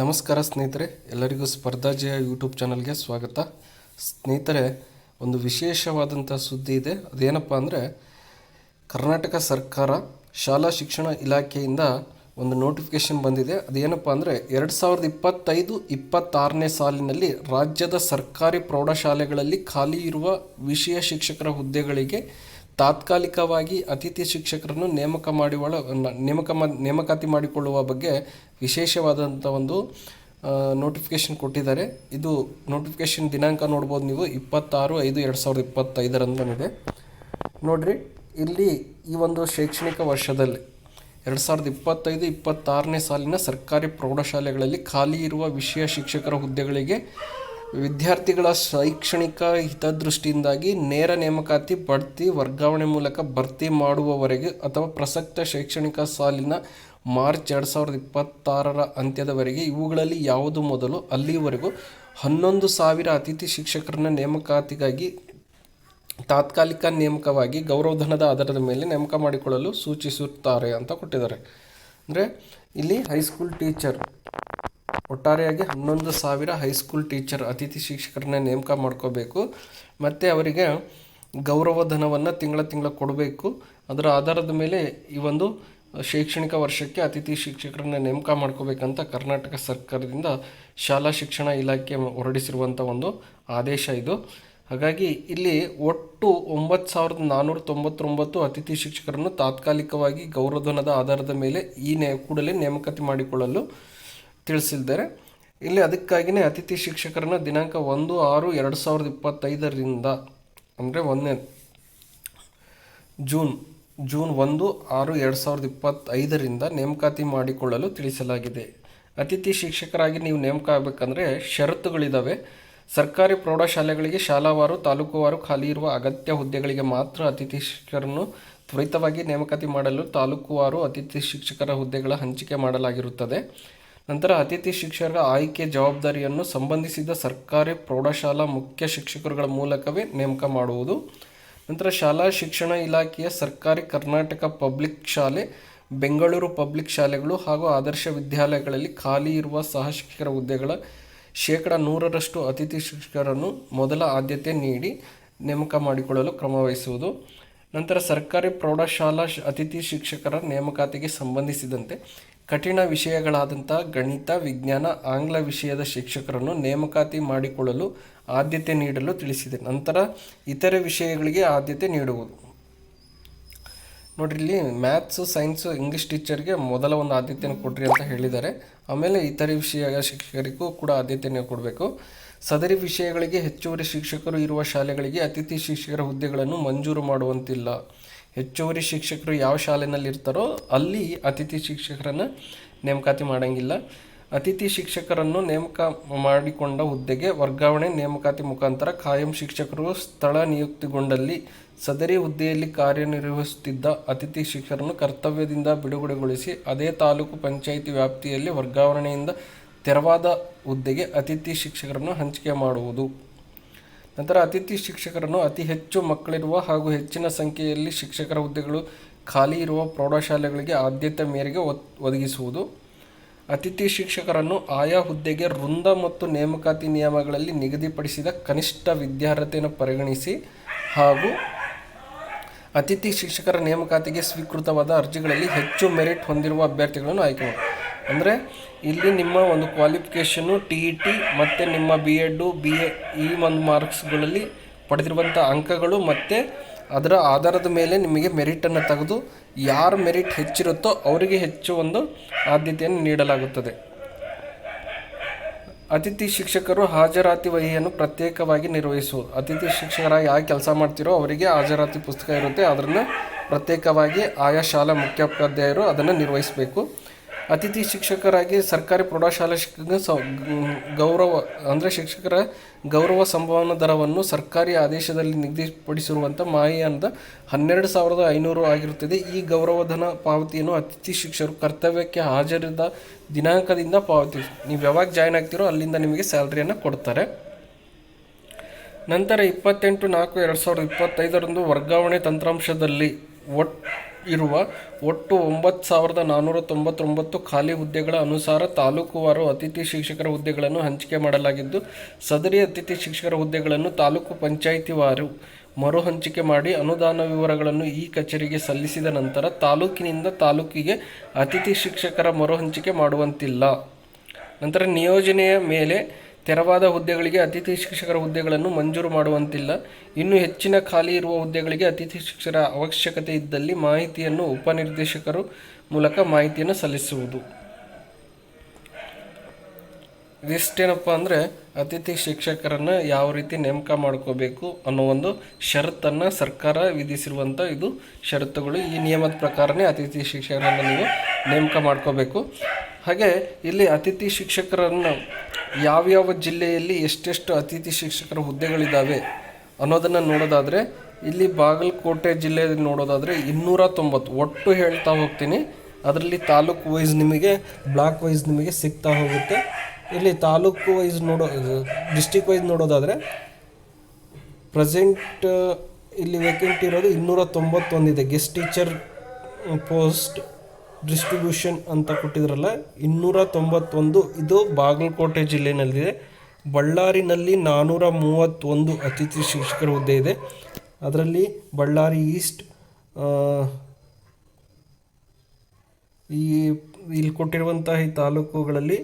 ನಮಸ್ಕಾರ ಸ್ನೇಹಿತರೆ, ಎಲ್ಲರಿಗೂ ಸ್ಪರ್ಧಾಜಯ ಯೂಟ್ಯೂಬ್ ಚಾನಲ್ಗೆ ಸ್ವಾಗತ. ಸ್ನೇಹಿತರೆ, ಒಂದು ವಿಶೇಷವಾದಂಥ ಸುದ್ದಿ ಇದೆ. ಅದೇನಪ್ಪ ಅಂದರೆ, ಕರ್ನಾಟಕ ಸರ್ಕಾರ ಶಾಲಾ ಶಿಕ್ಷಣ ಇಲಾಖೆಯಿಂದ ಒಂದು ನೋಟಿಫಿಕೇಷನ್ ಬಂದಿದೆ. ಅದೇನಪ್ಪ ಅಂದರೆ, ಎರಡು ಸಾವಿರದ ಇಪ್ಪತ್ತೈದು, ಇಪ್ಪತ್ತಾರನೇ ಸಾಲಿನಲ್ಲಿ ರಾಜ್ಯದ ಸರ್ಕಾರಿ ಪ್ರೌಢಶಾಲೆಗಳಲ್ಲಿ ಖಾಲಿ ಇರುವ ವಿಷಯ ಶಿಕ್ಷಕರ ಹುದ್ದೆಗಳಿಗೆ ತಾತ್ಕಾಲಿಕವಾಗಿ ಅತಿಥಿ ಶಿಕ್ಷಕರನ್ನು ನೇಮಕ ಮಾಡಿಕೊಳ್ಳ ನೇಮಕ ಮಾ, ನೇಮಕಾತಿ ಮಾಡಿಕೊಳ್ಳುವ ಬಗ್ಗೆ ವಿಶೇಷವಾದಂಥ ಒಂದು ನೋಟಿಫಿಕೇಷನ್ ಕೊಟ್ಟಿದ್ದಾರೆ. ಇದು ನೋಟಿಫಿಕೇಷನ್ ದಿನಾಂಕ ನೋಡ್ಬೋದು ನೀವು, ಇಪ್ಪತ್ತಾರು ಐದು ಎರಡು ಸಾವಿರದ ಇಪ್ಪತ್ತೈದರಂದು ಬಂದಿದೆ ನೋಡಿರಿ, ಇಲ್ಲಿ ಈ ಒಂದು ಶೈಕ್ಷಣಿಕ ವರ್ಷದಲ್ಲಿ ಎರಡು ಸಾವಿರದ ಇಪ್ಪತ್ತೈದು, ಇಪ್ಪತ್ತಾರನೇ ಸಾಲಿನ ಸರ್ಕಾರಿ ಪ್ರೌಢಶಾಲೆಗಳಲ್ಲಿ ಖಾಲಿ ಇರುವ ವಿಷಯ ಶಿಕ್ಷಕರ ಹುದ್ದೆಗಳಿಗೆ ವಿದ್ಯಾರ್ಥಿಗಳ ಶೈಕ್ಷಣಿಕ ಹಿತದೃಷ್ಟಿಯಿಂದಾಗಿ ನೇರ ನೇಮಕಾತಿ ಬಡ್ತಿ ವರ್ಗಾವಣೆ ಮೂಲಕ ಭರ್ತಿ ಮಾಡುವವರೆಗೆ ಅಥವಾ ಪ್ರಸಕ್ತ ಶೈಕ್ಷಣಿಕ ಸಾಲಿನ ಮಾರ್ಚ್ ಎರಡು ಸಾವಿರದ ಇಪ್ಪತ್ತಾರರ ಅಂತ್ಯದವರೆಗೆ ಇವುಗಳಲ್ಲಿ ಯಾವುದು ಮೊದಲು, ಅಲ್ಲಿವರೆಗೂ ಹನ್ನೊಂದು ಸಾವಿರ ಅತಿಥಿ ಶಿಕ್ಷಕರನ್ನ ನೇಮಕಾತಿಗಾಗಿ ತಾತ್ಕಾಲಿಕ ನೇಮಕವಾಗಿ ಗೌರವಧನದ ಆಧಾರದ ಮೇಲೆ ನೇಮಕ ಮಾಡಿಕೊಳ್ಳಲು ಸೂಚಿಸುತ್ತಾರೆ ಅಂತ ಕೊಟ್ಟಿದ್ದಾರೆ. ಅಂದರೆ ಇಲ್ಲಿ ಹೈಸ್ಕೂಲ್ ಟೀಚರ್ ಒಟ್ಟಾರೆಯಾಗಿ ಹನ್ನೊಂದು ಸಾವಿರ ಹೈಸ್ಕೂಲ್ ಟೀಚರ್ ಅತಿಥಿ ಶಿಕ್ಷಕರನ್ನ ನೇಮಕ ಮಾಡ್ಕೋಬೇಕು. ಮತ್ತು ಅವರಿಗೆ ಗೌರವಧನವನ್ನು ತಿಂಗಳ ತಿಂಗಳ ಕೊಡಬೇಕು. ಅದರ ಆಧಾರದ ಮೇಲೆ ಈ ಒಂದು ಶೈಕ್ಷಣಿಕ ವರ್ಷಕ್ಕೆ ಅತಿಥಿ ಶಿಕ್ಷಕರನ್ನ ನೇಮಕ ಮಾಡ್ಕೋಬೇಕಂತ ಕರ್ನಾಟಕ ಸರ್ಕಾರದಿಂದ ಶಾಲಾ ಶಿಕ್ಷಣ ಇಲಾಖೆ ಹೊರಡಿಸಿರುವಂಥ ಒಂದು ಆದೇಶ ಇದು. ಹಾಗಾಗಿ ಇಲ್ಲಿ ಒಟ್ಟು ಒಂಬತ್ತು ಸಾವಿರದ ನಾನ್ನೂರ ತೊಂಬತ್ತೊಂಬತ್ತು ಅತಿಥಿ ಶಿಕ್ಷಕರನ್ನು ತಾತ್ಕಾಲಿಕವಾಗಿ ಗೌರವಧನದ ಆಧಾರದ ಮೇಲೆ ಈ ನೇ ಕೂಡಲೇ ನೇಮಕಾತಿ ಮಾಡಿಕೊಳ್ಳಲು ತಿಳಿಸಿದ್ದಾರೆ ಇಲ್ಲಿ ಅದಕ್ಕಾಗಿಯೇ ಅತಿಥಿ ಶಿಕ್ಷಕರನ್ನ ದಿನಾಂಕ ಒಂದು, ಆರು, ಎರಡು ಸಾವಿರದ ಇಪ್ಪತ್ತೈದರಿಂದ, ಅಂದರೆ ಒಂದನೇ ಜೂನ್ ಜೂನ್ ಒಂದು, ಆರು, ಎರಡು ಸಾವಿರದ ಇಪ್ಪತ್ತೈದರಿಂದ ನೇಮಕಾತಿ ಮಾಡಿಕೊಳ್ಳಲು ತಿಳಿಸಲಾಗಿದೆ. ಅತಿಥಿ ಶಿಕ್ಷಕರಾಗಿ ನೀವು ನೇಮಕ ಆಗಬೇಕಂದ್ರೆ ಷರತ್ತುಗಳಿದ್ದಾವೆ ಸರ್ಕಾರಿ ಪ್ರೌಢಶಾಲೆಗಳಿಗೆ ಶಾಲಾವಾರು, ತಾಲೂಕುವಾರು ಖಾಲಿ ಇರುವ ಅಗತ್ಯ ಹುದ್ದೆಗಳಿಗೆ ಮಾತ್ರ ಅತಿಥಿ ಶಿಕ್ಷಕರನ್ನು ತ್ವರಿತವಾಗಿ ನೇಮಕಾತಿ ಮಾಡಲು ತಾಲೂಕುವಾರು ಅತಿಥಿ ಶಿಕ್ಷಕರ ಹುದ್ದೆಗಳ ಹಂಚಿಕೆ ಮಾಡಲಾಗಿರುತ್ತದೆ. ನಂತರ ಅತಿಥಿ ಶಿಕ್ಷಕರ ಆಯ್ಕೆ ಜವಾಬ್ದಾರಿಯನ್ನು ಸಂಬಂಧಿಸಿದ ಸರ್ಕಾರಿ ಪ್ರೌಢಶಾಲಾ ಮುಖ್ಯ ಶಿಕ್ಷಕರುಗಳ ಮೂಲಕವೇ ನೇಮಕ ಮಾಡುವುದು. ನಂತರ ಶಾಲಾ ಶಿಕ್ಷಣ ಇಲಾಖೆಯ ಸರ್ಕಾರಿ ಕರ್ನಾಟಕ ಪಬ್ಲಿಕ್ ಶಾಲೆ, ಬೆಂಗಳೂರು ಪಬ್ಲಿಕ್ ಶಾಲೆಗಳು ಹಾಗೂ ಆದರ್ಶ ವಿದ್ಯಾಲಯಗಳಲ್ಲಿ ಖಾಲಿ ಇರುವ ಸಹ ಶಿಕ್ಷಕರ ಹುದ್ದೆಗಳ ಶೇಕಡ ನೂರರಷ್ಟು ಅತಿಥಿ ಶಿಕ್ಷಕರನ್ನು ಮೊದಲ ಆದ್ಯತೆ ನೀಡಿ ನೇಮಕ ಮಾಡಿಕೊಳ್ಳಲು ಕ್ರಮವಹಿಸುವುದು. ನಂತರ ಸರ್ಕಾರಿ ಪ್ರೌಢಶಾಲಾ ಅತಿಥಿ ಶಿಕ್ಷಕರ ನೇಮಕಾತಿಗೆ ಸಂಬಂಧಿಸಿದಂತೆ ಕಠಿಣ ವಿಷಯಗಳಾದಂಥ ಗಣಿತ, ವಿಜ್ಞಾನ, ಆಂಗ್ಲ ವಿಷಯದ ಶಿಕ್ಷಕರನ್ನು ನೇಮಕಾತಿ ಮಾಡಿಕೊಳ್ಳಲು ಆದ್ಯತೆ ನೀಡಲು ತಿಳಿಸಿದೆ. ನಂತರ ಇತರೆ ವಿಷಯಗಳಿಗೆ ಆದ್ಯತೆ ನೀಡುವುದು. ನೋಡ್ರಿ, ಇಲ್ಲಿ ಮ್ಯಾಥ್ಸು, ಸೈನ್ಸು, ಇಂಗ್ಲೀಷ್ ಟೀಚರ್ಗೆ ಮೊದಲ ಒಂದು ಆದ್ಯತೆಯನ್ನು ಕೊಡ್ರಿ ಅಂತ ಹೇಳಿದ್ದಾರೆ. ಆಮೇಲೆ ಇತರೆ ವಿಷಯ ಶಿಕ್ಷಕರಿಗೂ ಕೂಡ ಆದ್ಯತೆಯನ್ನು ಕೊಡಬೇಕು. ಸದರಿ ವಿಷಯಗಳಿಗೆ ಹೆಚ್ಚುವರಿ ಶಿಕ್ಷಕರು ಇರುವ ಶಾಲೆಗಳಿಗೆ ಅತಿಥಿ ಶಿಕ್ಷಕರ ಹುದ್ದೆಗಳನ್ನು ಮಂಜೂರು ಮಾಡುವಂತಿಲ್ಲ. ಹೆಚ್ಚುವರಿ ಶಿಕ್ಷಕರು ಯಾವ ಶಾಲೆಯಲ್ಲಿ ಇರ್ತಾರೋ ಅಲ್ಲಿ ಅತಿಥಿ ಶಿಕ್ಷಕರನ್ನು ನೇಮಕಾತಿ ಮಾಡೋಂಗಿಲ್ಲ. ಅತಿಥಿ ಶಿಕ್ಷಕರನ್ನು ನೇಮಕ ಮಾಡಿಕೊಂಡ ಹುದ್ದೆಗೆ ವರ್ಗಾವಣೆ ನೇಮಕಾತಿ ಮುಖಾಂತರ ಕಾಯಂ ಶಿಕ್ಷಕರು ಸ್ಥಳ ನಿಯುಕ್ತಿಗೊಂಡಲ್ಲಿ ಸದರಿ ಹುದ್ದೆಯಲ್ಲಿ ಕಾರ್ಯನಿರ್ವಹಿಸುತ್ತಿದ್ದ ಅತಿಥಿ ಶಿಕ್ಷಕರನ್ನು ಕರ್ತವ್ಯದಿಂದ ಬಿಡುಗಡೆಗೊಳಿಸಿ ಅದೇ ತಾಲೂಕು ಪಂಚಾಯಿತಿ ವ್ಯಾಪ್ತಿಯಲ್ಲಿ ವರ್ಗಾವಣೆಯಿಂದ ತೆರವಾದ ಹುದ್ದೆಗೆ ಅತಿಥಿ ಶಿಕ್ಷಕರನ್ನು ಹಂಚಿಕೆ ಮಾಡುವುದು. ನಂತರ ಅತಿಥಿ ಶಿಕ್ಷಕರನ್ನು ಅತಿ ಹೆಚ್ಚು ಮಕ್ಕಳಿರುವ ಹಾಗೂ ಹೆಚ್ಚಿನ ಸಂಖ್ಯೆಯಲ್ಲಿ ಶಿಕ್ಷಕರ ಹುದ್ದೆಗಳು ಖಾಲಿ ಇರುವ ಪ್ರೌಢಶಾಲೆಗಳಿಗೆ ಆದ್ಯತೆ ಮೇರೆಗೆ ಒದಗಿಸುವುದು. ಅತಿಥಿ ಶಿಕ್ಷಕರನ್ನು ಆಯಾ ಹುದ್ದೆಗೆ ವೃಂದ ಮತ್ತು ನೇಮಕಾತಿ ನಿಯಮಗಳಲ್ಲಿ ನಿಗದಿಪಡಿಸಿದ ಕನಿಷ್ಠ ವಿದ್ಯಾರ್ಹತೆಯನ್ನು ಪರಿಗಣಿಸಿ ಹಾಗೂ ಅತಿಥಿ ಶಿಕ್ಷಕರ ನೇಮಕಾತಿಗೆ ಸ್ವೀಕೃತವಾದ ಅರ್ಜಿಗಳಲ್ಲಿ ಹೆಚ್ಚು ಮೆರಿಟ್ ಹೊಂದಿರುವ ಅಭ್ಯರ್ಥಿಗಳನ್ನು ಆಯ್ಕೆ ಮಾಡಿ. ಅಂದರೆ ಇಲ್ಲಿ ನಿಮ್ಮ ಒಂದು ಕ್ವಾಲಿಫಿಕೇಷನ್ನು ಟಿ ಇ ಟಿ ಮತ್ತು ನಿಮ್ಮ ಬಿ ಎಡ್ಡು ಬಿ ಎ ಈ ಒಂದು ಮಾರ್ಕ್ಸ್ಗಳಲ್ಲಿ ಪಡೆದಿರುವಂಥ ಅಂಕಗಳು ಮತ್ತು ಅದರ ಆಧಾರದ ಮೇಲೆ ನಿಮಗೆ ಮೆರಿಟನ್ನು ತೆಗೆದು ಯಾರು ಮೆರಿಟ್ ಹೆಚ್ಚಿರುತ್ತೋ ಅವರಿಗೆ ಹೆಚ್ಚು ಒಂದು ಆದ್ಯತೆಯನ್ನು ನೀಡಲಾಗುತ್ತದೆ. ಅತಿಥಿ ಶಿಕ್ಷಕರು ಹಾಜರಾತಿ ವಹಿಯನ್ನು ಪ್ರತ್ಯೇಕವಾಗಿ ನಿರ್ವಹಿಸುವುದು ಅತಿಥಿ ಶಿಕ್ಷಕರಾಗಿ ಯಾವ ಕೆಲಸ ಮಾಡ್ತಿರೋ ಅವರಿಗೆ ಹಾಜರಾತಿ ಪುಸ್ತಕ ಇರುತ್ತೆ, ಅದನ್ನು ಪ್ರತ್ಯೇಕವಾಗಿ ಆಯಾ ಶಾಲಾ ಮುಖ್ಯೋಪಾಧ್ಯಾಯರು ಅದನ್ನು ನಿರ್ವಹಿಸಬೇಕು. ಅತಿಥಿ ಶಿಕ್ಷಕರಾಗಿ ಸರ್ಕಾರಿ ಪ್ರೌಢಶಾಲಾ ಶಿಕ್ಷಕ ಗೌರವ, ಅಂದರೆ ಶಿಕ್ಷಕರ ಗೌರವ ಸಂಭವನ ದರವನ್ನು ಸರ್ಕಾರಿ ಆದೇಶದಲ್ಲಿ ನಿಗದಿಪಡಿಸಿರುವಂಥ ಮಾಹಿಯಾನದ ಹನ್ನೆರಡು ಸಾವಿರದ ಐನೂರು ಆಗಿರುತ್ತದೆ. ಈ ಗೌರವಧನ ಪಾವತಿಯನ್ನು ಅತಿಥಿ ಶಿಕ್ಷಕರು ಕರ್ತವ್ಯಕ್ಕೆ ಹಾಜರಿದ್ದ ದಿನಾಂಕದಿಂದ ಪಾವತಿ ನೀವು ಯಾವಾಗ ಜಾಯ್ನ್ ಆಗ್ತೀರೋ ಅಲ್ಲಿಂದ ನಿಮಗೆ ಸ್ಯಾಲ್ರಿಯನ್ನು ಕೊಡ್ತಾರೆ. ನಂತರ ಇಪ್ಪತ್ತೆಂಟು ನಾಲ್ಕು ಎರಡು ಸಾವಿರದ ಇಪ್ಪತ್ತೈದರಂದು ವರ್ಗಾವಣೆ ತಂತ್ರಾಂಶದಲ್ಲಿ ಒಟ್ ಇರುವ ಒಟ್ಟು ಒಂಬತ್ತು ಸಾವಿರದ ನಾನ್ನೂರ ತೊಂಬತ್ತೊಂಬತ್ತು ಖಾಲಿ ಹುದ್ದೆಗಳ ಅನುಸಾರ ತಾಲೂಕುವಾರು ಅತಿಥಿ ಶಿಕ್ಷಕರ ಹುದ್ದೆಗಳನ್ನು ಹಂಚಿಕೆ ಮಾಡಲಾಗಿದ್ದು, ಸದರಿ ಅತಿಥಿ ಶಿಕ್ಷಕರ ಹುದ್ದೆಗಳನ್ನು ತಾಲೂಕು ಪಂಚಾಯಿತಿವಾರು ಮರು ಹಂಚಿಕೆ ಮಾಡಿ ಅನುದಾನ ವಿವರಗಳನ್ನು ಈ ಕಚೇರಿಗೆ ಸಲ್ಲಿಸಿದ ನಂತರ ತಾಲೂಕಿನಿಂದ ತಾಲೂಕಿಗೆ ಅತಿಥಿ ಶಿಕ್ಷಕರ ಮರು ಹಂಚಿಕೆ ಮಾಡುವಂತಿಲ್ಲ. ನಂತರ ನಿಯೋಜನೆಯ ಮೇಲೆ ತೆರವಾದ ಹುದ್ದೆಗಳಿಗೆ ಅತಿಥಿ ಶಿಕ್ಷಕರ ಹುದ್ದೆಗಳನ್ನು ಮಂಜೂರು ಮಾಡುವಂತಿಲ್ಲ. ಇನ್ನು ಹೆಚ್ಚಿನ ಖಾಲಿ ಇರುವ ಹುದ್ದೆಗಳಿಗೆ ಅತಿಥಿ ಶಿಕ್ಷಕರ ಅವಶ್ಯಕತೆ ಇದ್ದಲ್ಲಿ ಮಾಹಿತಿಯನ್ನು ಉಪನಿರ್ದೇಶಕರು ಮೂಲಕ ಮಾಹಿತಿಯನ್ನು ಸಲ್ಲಿಸುವುದು. ಇದಿಷ್ಟೇನಪ್ಪ ಅಂದರೆ ಅತಿಥಿ ಶಿಕ್ಷಕರನ್ನು ಯಾವ ರೀತಿ ನೇಮಕ ಮಾಡ್ಕೋಬೇಕು ಅನ್ನೋ ಒಂದು ಷರತ್ತನ್ನು ಸರ್ಕಾರ ವಿಧಿಸಿರುವಂಥ ಇದು ಷರತ್ತುಗಳು. ಈ ನಿಯಮದ ಪ್ರಕಾರನೇ ಅತಿಥಿ ಶಿಕ್ಷಕರನ್ನು ನೀವು ನೇಮಕ ಮಾಡ್ಕೋಬೇಕು. ಹಾಗೆ ಇಲ್ಲಿ ಅತಿಥಿ ಶಿಕ್ಷಕರನ್ನು ಯಾವ್ಯಾವ ಜಿಲ್ಲೆಯಲ್ಲಿ ಎಷ್ಟೆಷ್ಟು ಅತಿಥಿ ಶಿಕ್ಷಕರ ಹುದ್ದೆಗಳಿದ್ದಾವೆ ಅನ್ನೋದನ್ನು ನೋಡೋದಾದರೆ, ಇಲ್ಲಿ ಬಾಗಲಕೋಟೆ ಜಿಲ್ಲೆಯಲ್ಲಿ ನೋಡೋದಾದರೆ ಇನ್ನೂರ ತೊಂಬತ್ತು. ಒಟ್ಟು ಹೇಳ್ತಾ ಹೋಗ್ತೀನಿ, ಅದರಲ್ಲಿ ತಾಲೂಕು ವೈಸ್ ನಿಮಗೆ ಬ್ಲಾಕ್ ವೈಸ್ ನಿಮಗೆ ಸಿಗ್ತಾ ಹೋಗುತ್ತೆ. ಇಲ್ಲಿ ತಾಲೂಕು ವೈಸ್ ನೋಡೋ ಡಿಸ್ಟಿಕ್ ವೈಸ್ ನೋಡೋದಾದರೆ ಪ್ರೆಸೆಂಟ್ ಇಲ್ಲಿ ವೇಕೆಂಟ್ ಇರೋದು ಇನ್ನೂರ ತೊಂಬತ್ತೊಂದಿದೆ. ಗೆಸ್ಟ್ ಟೀಚರ್ ಪೋಸ್ಟ್ ಡಿಸ್ಟ್ರಿಬ್ಯೂಷನ್ ಅಂತ ಕೊಟ್ಟಿದ್ರಲ್ಲ ಇನ್ನೂರ ತೊಂಬತ್ತೊಂದು ಇದು ಬಾಗಲಕೋಟೆ ಜಿಲ್ಲೆಯಲ್ಲಿದೆ ಬಳ್ಳಾರಿನಲ್ಲಿ ನಾನ್ನೂರ ಮೂವತ್ತೊಂದು ಅತಿಥಿ ಶಿಕ್ಷಕರ ಹುದ್ದೆ ಇದೆ. ಅದರಲ್ಲಿ ಬಳ್ಳಾರಿ ಈಸ್ಟ್ ಈ, ಇಲ್ಲಿ ಕೊಟ್ಟಿರುವಂತಹ ಈ ತಾಲೂಕುಗಳಲ್ಲಿ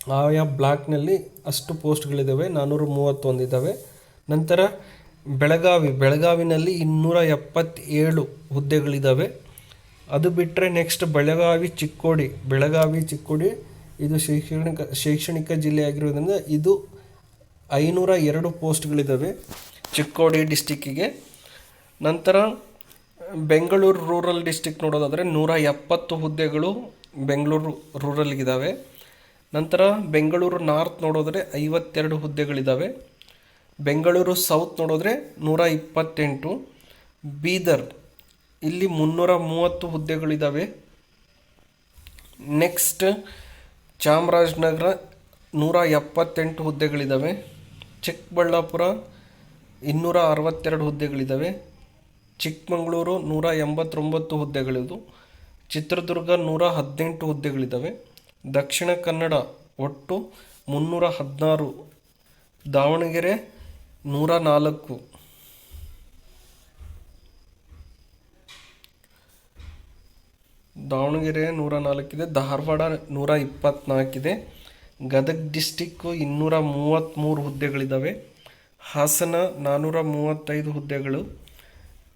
ಆಯಾ ಬ್ಲಾಕ್ನಲ್ಲಿ ಅಷ್ಟು ಪೋಸ್ಟ್ಗಳಿದ್ದಾವೆ ನಾನ್ನೂರ ಮೂವತ್ತೊಂದಿದ್ದಾವೆ ನಂತರ ಬೆಳಗಾವಿ, ಬೆಳಗಾವಿನಲ್ಲಿ ಇನ್ನೂರ ಎಪ್ಪತ್ತೇಳು ಹುದ್ದೆಗಳಿದ್ದಾವೆ ಅದು ಬಿಟ್ಟರೆ ನೆಕ್ಸ್ಟ್ ಬೆಳಗಾವಿ, ಚಿಕ್ಕೋಡಿ. ಬೆಳಗಾವಿ, ಚಿಕ್ಕೋಡಿ, ಇದು ಶೈಕ್ಷಣಿಕ ಶೈಕ್ಷಣಿಕ ಜಿಲ್ಲೆಯಾಗಿರೋದ್ರಿಂದ ಇದು ಐನೂರ ಎರಡು ಪೋಸ್ಟ್ಗಳಿದ್ದಾವೆ ಚಿಕ್ಕೋಡಿ ಡಿಸ್ಟಿಕ್ಕಿಗೆ ನಂತರ ಬೆಂಗಳೂರು ರೂರಲ್ ಡಿಸ್ಟಿಕ್ ನೋಡೋದಾದರೆ ನೂರ ಎಪ್ಪತ್ತು ಹುದ್ದೆಗಳು ಬೆಂಗಳೂರು ರೂರಲ್ಗಿದ್ದಾವೆ ನಂತರ ಬೆಂಗಳೂರು ನಾರ್ತ್ ನೋಡೋದ್ರೆ ಐವತ್ತೆರಡು ಹುದ್ದೆಗಳಿದ್ದಾವೆ ಬೆಂಗಳೂರು ಸೌತ್ ನೋಡಿದ್ರೆ ನೂರ ಇಪ್ಪತ್ತೆಂಟು. ಬೀದರ್ ಇಲ್ಲಿ ಮುನ್ನೂರ ಮೂವತ್ತು ಹುದ್ದೆಗಳಿದ್ದಾವೆ ನೆಕ್ಸ್ಟ್ ಚಾಮರಾಜನಗರ ನೂರ ಎಪ್ಪತ್ತೆಂಟು ಹುದ್ದೆಗಳಿದ್ದಾವೆ ಚಿಕ್ಕಬಳ್ಳಾಪುರ ಇನ್ನೂರ ಅರವತ್ತೆರಡು ಹುದ್ದೆಗಳಿದ್ದಾವೆ ಚಿಕ್ಕಮಗಳೂರು ನೂರ ಎಂಬತ್ತೊಂಬತ್ತು ಹುದ್ದೆಗಳಿದ್ದು ಚಿತ್ರದುರ್ಗ ನೂರ ಹದಿನೆಂಟು ಹುದ್ದೆಗಳಿದ್ದಾವೆ ದಕ್ಷಿಣ ಕನ್ನಡ ಒಟ್ಟು ಮುನ್ನೂರ ಹದಿನಾರು, ದಾವಣಗೆರೆ ನೂರ ನಾಲ್ಕು. ದಾವಣಗೆರೆ ನೂರ ನಾಲ್ಕಿದೆ, ಧಾರವಾಡ ನೂರ ಇಪ್ಪತ್ತ್ನಾಲ್ಕಿದೆ ಗದಗ ಡಿಸ್ಟಿಕ್ಕು ಇನ್ನೂರ ಮೂವತ್ತ್ಮೂರು ಹುದ್ದೆಗಳಿದ್ದಾವೆ ಹಾಸನ ನಾನ್ನೂರ ಮೂವತ್ತೈದು ಹುದ್ದೆಗಳು.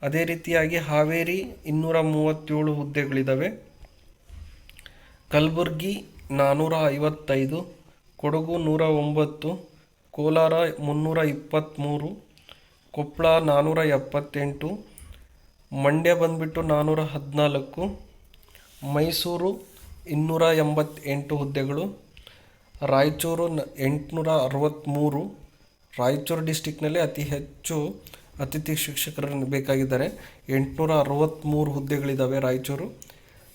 ಅದೇ ರೀತಿಯಾಗಿ ಹಾವೇರಿ ಇನ್ನೂರ ಮೂವತ್ತೇಳು ಹುದ್ದೆಗಳಿದ್ದಾವೆ ಕಲಬುರ್ಗಿ ನಾನ್ನೂರ ಐವತ್ತೈದು, ಕೊಡಗು ನೂರ ಒಂಬತ್ತು, ಕೋಲಾರ ಮುನ್ನೂರ ಇಪ್ಪತ್ತ್ಮೂರು ಕೊಪ್ಪಳ ನಾನ್ನೂರ ಎಪ್ಪತ್ತೆಂಟು, ಮಂಡ್ಯ ಬಂದುಬಿಟ್ಟು ನಾನ್ನೂರ ಹದಿನಾಲ್ಕು ಮೈಸೂರು ಇನ್ನೂರ ಎಂಬತ್ತೆಂಟು ಹುದ್ದೆಗಳು, ರಾಯಚೂರು ನ ಎಂಟುನೂರ ಅರವತ್ತ್ಮೂರು ರಾಯಚೂರು ಡಿಸ್ಟಿಕ್ನಲ್ಲಿ ಅತಿ ಹೆಚ್ಚು ಅತಿಥಿ ಶಿಕ್ಷಕರನ್ನು ಬೇಕಾಗಿದ್ದಾರೆ. ಎಂಟುನೂರ ಅರವತ್ತ್ಮೂರು ಹುದ್ದೆಗಳಿದ್ದಾವೆ ರಾಯಚೂರು.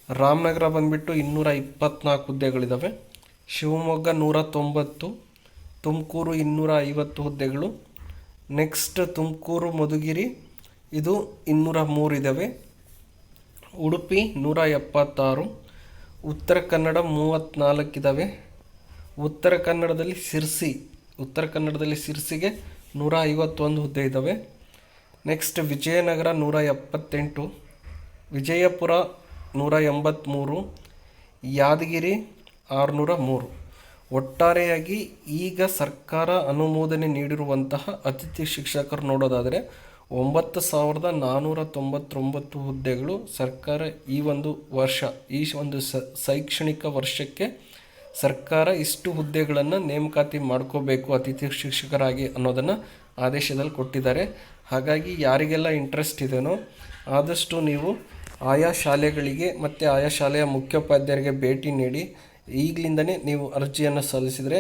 ರಾಮನಗರ ಬಂದುಬಿಟ್ಟು ಇನ್ನೂರ ಇಪ್ಪತ್ನಾಲ್ಕು ಹುದ್ದೆಗಳಿದ್ದಾವೆ ಶಿವಮೊಗ್ಗ ನೂರ ತೊಂಬತ್ತು, ತುಮಕೂರು ಇನ್ನೂರ ಐವತ್ತು ಹುದ್ದೆಗಳು. ನೆಕ್ಸ್ಟ್ ತುಮಕೂರು, ಮಧುಗಿರಿ, ಇದು ಇನ್ನೂರ ಮೂರು ಇದ್ದಾವೆ ಉಡುಪಿ ನೂರ ಎಪ್ಪತ್ತಾರು, ಉತ್ತರ ಕನ್ನಡ ಮೂವತ್ತ್ನಾಲ್ಕಿದ್ದಾವೆ ಉತ್ತರ ಕನ್ನಡದಲ್ಲಿ ಸಿರ್ಸಿ ಉತ್ತರ ಕನ್ನಡದಲ್ಲಿ ಸಿರ್ಸಿಗೆ ನೂರ ಐವತ್ತೊಂದು ಹುದ್ದೆ ಇದ್ದಾವೆ ನೆಕ್ಸ್ಟ್ ವಿಜಯನಗರ ನೂರ ಎಪ್ಪತ್ತೆಂಟು, ವಿಜಯಪುರ ನೂರ ಎಂಬತ್ತ್ಮೂರು ಯಾದಗಿರಿ ಆರುನೂರ ಮೂರು. ಒಟ್ಟಾರೆಯಾಗಿ ಈಗ ಸರ್ಕಾರ ಅನುಮೋದನೆ ನೀಡಿರುವಂತಹ ಅತಿಥಿ ಶಿಕ್ಷಕರು ನೋಡೋದಾದರೆ ಒಂಬತ್ತು ಸಾವಿರದ ನಾನ್ನೂರ ತೊಂಬತ್ತೊಂಬತ್ತು ಹುದ್ದೆಗಳು ಸರ್ಕಾರ ಈ ಒಂದು ವರ್ಷ, ಈ ಒಂದು ಶೈಕ್ಷಣಿಕ ವರ್ಷಕ್ಕೆ ಸರ್ಕಾರ ಇಷ್ಟು ಹುದ್ದೆಗಳನ್ನು ನೇಮಕಾತಿ ಮಾಡ್ಕೋಬೇಕು ಅತಿಥಿ ಶಿಕ್ಷಕರಾಗಿ ಅನ್ನೋದನ್ನು ಆದೇಶದಲ್ಲಿ ಕೊಟ್ಟಿದ್ದಾರೆ. ಹಾಗಾಗಿ ಯಾರಿಗೆಲ್ಲ ಇಂಟ್ರೆಸ್ಟ್ ಇದೆಯೋ ಆದಷ್ಟು ನೀವು ಆಯಾ ಶಾಲೆಗಳಿಗೆ ಮತ್ತು ಆಯಾ ಶಾಲೆಯ ಮುಖ್ಯೋಪಾಧ್ಯಾಯರಿಗೆ ಭೇಟಿ ನೀಡಿ, ಈಗಲಿಂದನೇ ನೀವು ಅರ್ಜಿಯನ್ನು ಸಲ್ಲಿಸಿದರೆ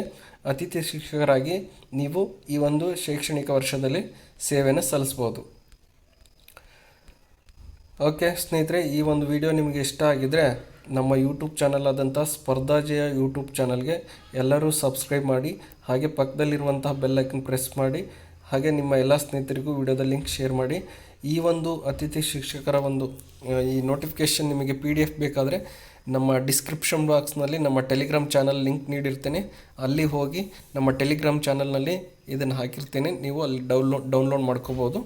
ಅತಿಥಿ ಶಿಕ್ಷಕರಾಗಿ ನೀವು ಈ ಒಂದು ಶೈಕ್ಷಣಿಕ ವರ್ಷದಲ್ಲಿ ಸೇವೆಯನ್ನು ಸಲ್ಲಿಸ್ಬೋದು. ಓಕೆ ಸ್ನೇಹಿತರೆ, ಈ ಒಂದು ವಿಡಿಯೋ ನಿಮಗೆ ಇಷ್ಟ ಆಗಿದ್ದರೆ ನಮ್ಮ ಯೂಟ್ಯೂಬ್ ಚಾನಲ್ ಆದಂಥ ಸ್ಪರ್ಧಾಜಯ ಯೂಟ್ಯೂಬ್ ಚಾನಲ್ಗೆ ಎಲ್ಲರೂ ಸಬ್ಸ್ಕ್ರೈಬ್ ಮಾಡಿ, ಹಾಗೆ ಪಕ್ಕದಲ್ಲಿರುವಂತಹ ಬೆಲ್ಲೈಕನ್ ಪ್ರೆಸ್ ಮಾಡಿ, ಹಾಗೆ ನಿಮ್ಮ ಎಲ್ಲ ಸ್ನೇಹಿತರಿಗೂ ವಿಡಿಯೋದ ಲಿಂಕ್ ಶೇರ್ ಮಾಡಿ. ಈ ಒಂದು ಅತಿಥಿ ಶಿಕ್ಷಕರ ಒಂದು ಈ ನೋಟಿಫಿಕೇಷನ್ ನಿಮಗೆ ಪಿ ಡಿ ಎಫ್ ಬೇಕಾದರೆ ನಮ್ಮ ಡಿಸ್ಕ್ರಿಪ್ಷನ್ ಬಾಕ್ಸ್ನಲ್ಲಿ ನಮ್ಮ ಟೆಲಿಗ್ರಾಮ್ ಚಾನಲ್ ಲಿಂಕ್ ನೀಡಿರ್ತೇನೆ. ಅಲ್ಲಿ ಹೋಗಿ ನಮ್ಮ ಟೆಲಿಗ್ರಾಮ್ ಚಾನಲ್ನಲ್ಲಿ ಇದನ್ನು ಹಾಕಿರ್ತೇನೆ. ನೀವು ಅಲ್ಲಿ ಡೌನ್ಲೋಡ್ ಡೌನ್ಲೋಡ್ ಮಾಡ್ಕೋಬೋದು.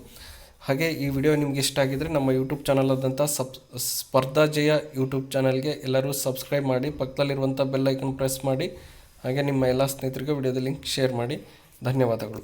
ಹಾಗೆ ಈ ವಿಡಿಯೋ ನಿಮ್ಗೆ ಇಷ್ಟ ಆಗಿದರೆ ನಮ್ಮ ಯೂಟ್ಯೂಬ್ ಚಾನಲ್ ಆದಂಥ ಸಬ್, ಸ್ಪರ್ಧಾ ಜಯ ಯೂಟ್ಯೂಬ್ ಚಾನಲ್ಗೆ ಎಲ್ಲರೂ ಸಬ್ಸ್ಕ್ರೈಬ್ ಮಾಡಿ ಪಕ್ಕದಲ್ಲಿರುವಂಥ ಬೆಲ್ಲೈಕನ್ ಪ್ರೆಸ್ ಮಾಡಿ, ಹಾಗೆ ನಿಮ್ಮ ಎಲ್ಲ ಸ್ನೇಹಿತರಿಗೂ ವಿಡಿಯೋದ ಲಿಂಕ್ ಶೇರ್ ಮಾಡಿ. ಧನ್ಯವಾದಗಳು.